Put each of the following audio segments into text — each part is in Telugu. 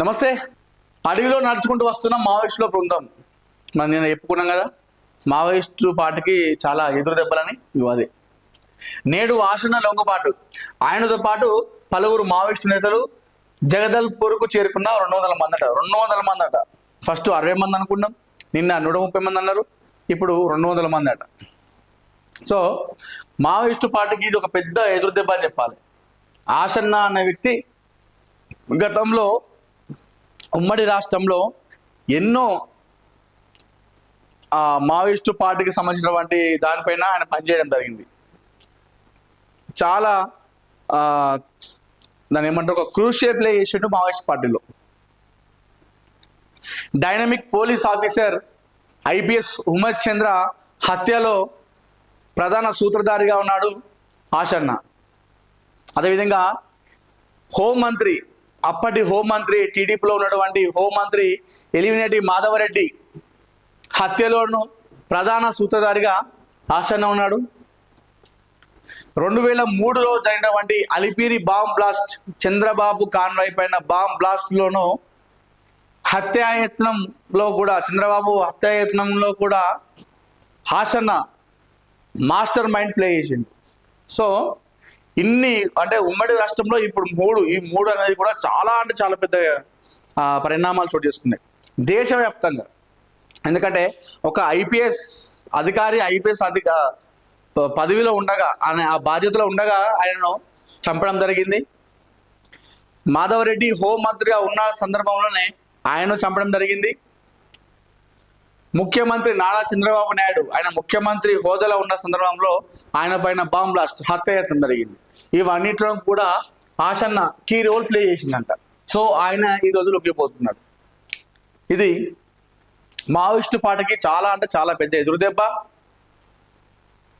నమస్తే. అడవిలో నడుచుకుంటూ వస్తున్న మావోయిస్టుల బృందం. మనం నేను చెప్పుకున్నాం కదా మావోయిస్టు పార్టీకి చాలా ఎదురు దెబ్బలని ఇవ్వాలి నేడు ఆసన లొంగపాటు ఆయనతో పాటు పలువురు మావోయిస్టు నేతలు జగదల్పూర్కు చేరుకున్న రెండు వందల మంది అట రెండు వందల మంది అట. ఫస్ట్ అరవై మంది అనుకున్నాం నిన్న నూట ముప్పై మంది అన్నారు ఇప్పుడు రెండు వందల మంది అట. సో మావోయిస్టు పార్టీకి ఇది ఒక పెద్ద ఎదురు దెబ్బ అని చెప్పాలి. ఆసన్న అనే వ్యక్తి గతంలో ఉమ్మడి రాష్ట్రంలో ఎన్నో మావోయిస్టు పార్టీకి సంబంధించినటువంటి దానిపైన ఆయన పనిచేయడం జరిగింది. చాలా దాని దాన్ని ఏమంటారు ఒక క్రూషియల్ ప్లే చేసిండు మావోయిస్ట్ పార్టీలో. Dynamic police officer IPS Umesh Chandra హత్యలో ప్రధాన సూత్రధారిగా ఉన్నాడు ఆశన్న. అదేవిధంగా హోంమంత్రి అప్పటి హోంమంత్రి టీడీపీలో ఉన్నటువంటి హోంమంత్రి ఎలిమినేటి మాధవరెడ్డి హత్యలోను ప్రధాన సూత్రధారిగా ఆసన్న ఉన్నాడు. రెండు వేల మూడులో జరిగినటువంటి Alipiri bomb blast Chandrababu convoy పైన బాంబ్ బ్లాస్ట్లోనూ హత్యాయత్నంలో కూడా చంద్రబాబు హత్యాయత్నంలో కూడా హాసన్న మాస్టర్ మైండ్ ప్లే చేసిండు. సో ఇన్ని అంటే ఉమ్మడి రాష్ట్రంలో ఇప్పుడు మూడు ఈ మూడు అనేది కూడా చాలా అంటే చాలా పెద్ద పరిణామాలు చోటు చేసుకున్నాయి. దేశవ్యాప్తంగా. ఎందుకంటే ఒక ఐపీఎస్ అధికారి ఐపీఎస్ అధిక పదవిలో ఉండగా ఆయన ఆ బాధ్యతలో ఉండగా ఆయనను చంపడం జరిగింది. మాధవరెడ్డి హోంమంత్రిగా ఉన్న సందర్భంలోనే ఆయనను చంపడం జరిగింది. ముఖ్యమంత్రి నారా చంద్రబాబు నాయుడు ఆయన ముఖ్యమంత్రి హోదాలో ఉన్న సందర్భంలో ఆయన పైన బాంబ్ బ్లాస్ట్ హత్యయత్నం జరిగింది. ఇవన్నిట్లో కూడా ఆశన్న కీ రోల్ ప్లే చేసిందంట. సో ఆయన ఈ రోజు లొంగిపోతున్నాడు ఇది మావోయిస్టు పార్టీకి చాలా అంటే చాలా పెద్ద ఎదురుదెబ్బ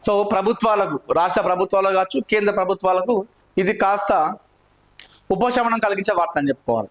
సో ప్రభుత్వాలకు రాష్ట్ర ప్రభుత్వాలు కావచ్చు కేంద్ర ప్రభుత్వాలకు ఇది కాస్త ఉపశమనం కలిగించే వార్త అని చెప్పుకోవాలి.